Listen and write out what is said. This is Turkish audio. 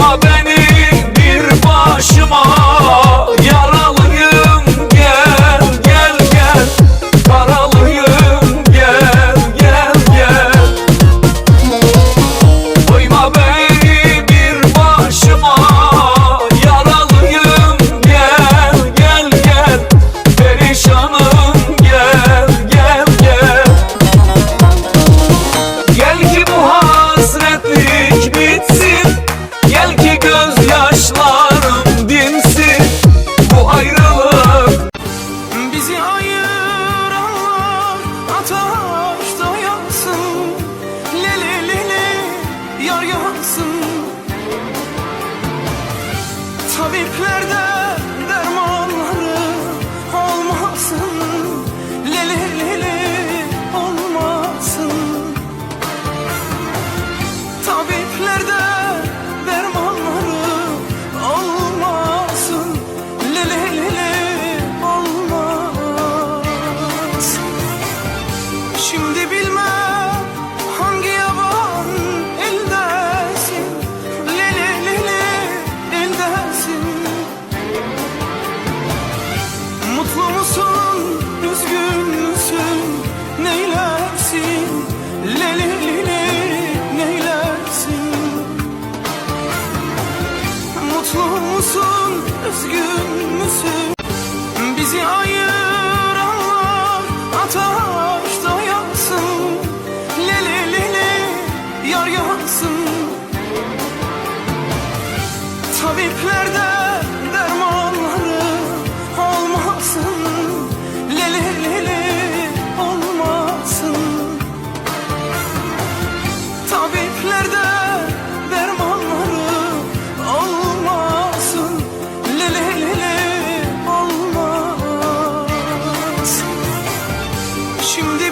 Koyma beni bir başıma musun, üzgün müsün? Bizi ayır Şimdi